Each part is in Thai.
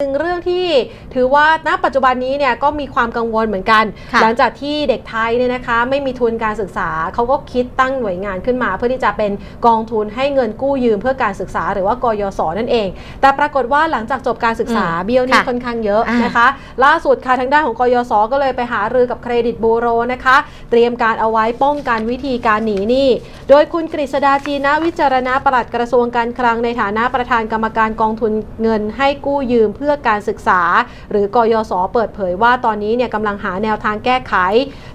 หนึ่งเรื่องที่ถือว่าณปัจจุบันนี้เนี่ยก็มีความกังวลเหมือนกันค่ะหลังจากที่เด็กไทยเนี่ยนะคะ ไม่มีทุนการศึกษาเขาก็คิดตั้งหน่วยงานขึ้นมา เพื่อที่จะเป็นกองทุนให้เงินกู้ยืมเพื่อการศึกษา หรือว่ากยศนั่นเอง แต่ปรากฏว่าหลังจากจบการศึกษาอืมเบี้ยวหนี้ค่ะค่อนข้างเยอะอ่านนะคะ ล่าสุดค่ะทางด้านของกยศก็เลยไปหารือกับเครดิตบูโรนะคะ เตรียมการเอาไว้ป้องกันวิธีการหนีหนี้โดยคุณกฤษดาจีนะวิจารณะปลัดกระทรวงการคลังในฐานะประธานกรรมการกองทุนเงินให้กู้ยืมเพื่อื่อการศึกษา หรือกยศเปิดเผยว่าตอนนี้เนี่ยกำลังหาแนวทางแก้ไข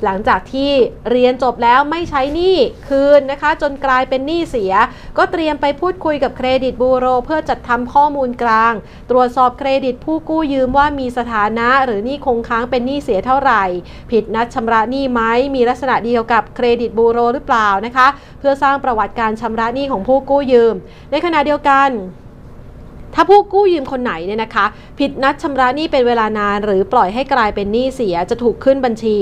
หลังจากที่เรียนจบแล้วไม่ใช้หนี้คืนนะคะ จนกลายเป็นหนี้เสีย ก็เตรียมไปพูดคุยกับเครดิตบูโร เพื่อจัดทำข้อมูลกลาง ตรวจสอบเครดิตผู้กู้ยืมว่ามีสถานะ หรือหนี้คงค้างเป็นหนี้เสียเท่าไหร่ ผิดนัดชำระหนี้ไหมมีลักษณะเดียวกับเครดิตบูโรหรือเปล่านะคะ เพื่อสร้างประวัติการชำระหนี้ของผู้กู้ยืม ในขณะเดียวกัน ถ้าผู้กู้ยืมคนไหนเนี่ยนะคะ ผิดนัดชำระหนี้เป็นเวลานาน หรือปล่อยให้กลายเป็นหนี้เสียจะถูกขึ้นบัญชี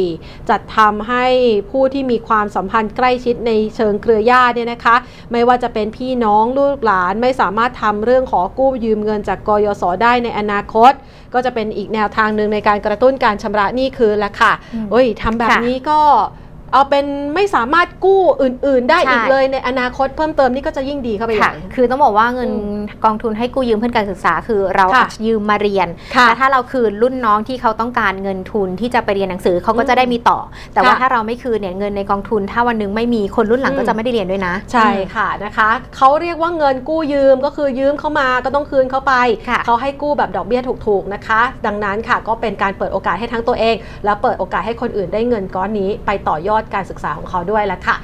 จัดทำให้ผู้ที่มีความสัมพันธ์ใกล้ชิดในเชิงเครือญาติเนี่ยนะคะ ไม่ว่าจะเป็นพี่น้องลูกหลานไม่สามารถทำเรื่องขอกู้ยืมเงินจากกยศได้ในอนาคต ก็จะเป็นอีกแนวทางหนึ่งในการกระตุ้นการชำระหนี้คืนละค่ะอืมโอ้ยทำแบบค่ะนี้ก็ เอาเป็นไม่สามารถกู้อื่น ๆ ได้ใช่อีกเลยในอนาคตเพิ่มเติมนี่ก็จะยิ่งดีเข้าไปใหค่ะ ญ่ คือต้องบอกว่าเงินอืมกองทุนให้กู้ยืมเพื่อการศึกษา คือเราค่ะอาจจะยืมมาเรียน ค่ะ แต่ถ้าเราคืนรุ่นน้องที่เขาต้องการเงินทุนที่จะไปเรียนหนังสือเขาก็อืมจะได้มีต่อ แต่ว่าค่ะถ้าเราไม่คืนเนี่ยเงินในกองทุน ถ้าวันหนึงไม่มีคนรุ่นหลังอืมก็จะไม่ได้เรียนด้วยนะใช่ค่ะนะคะเขาเรียกว่าเงินกู้ยืมก็คือยืมเข้ามาก็ต้องคืนเข้าไป ค่ะ เขาให้กู้แบบดอกเบี้ยถูกๆนะคะ ดังนั้นค่ะก็เป็นการเปิดโอกาสให้ทั้งตัวเอง และเปิดโอกาสให้คนอื่นได้เงินก้อนนี้ไปต่อยอดการศึกษาของเขาด้วยละค่ะ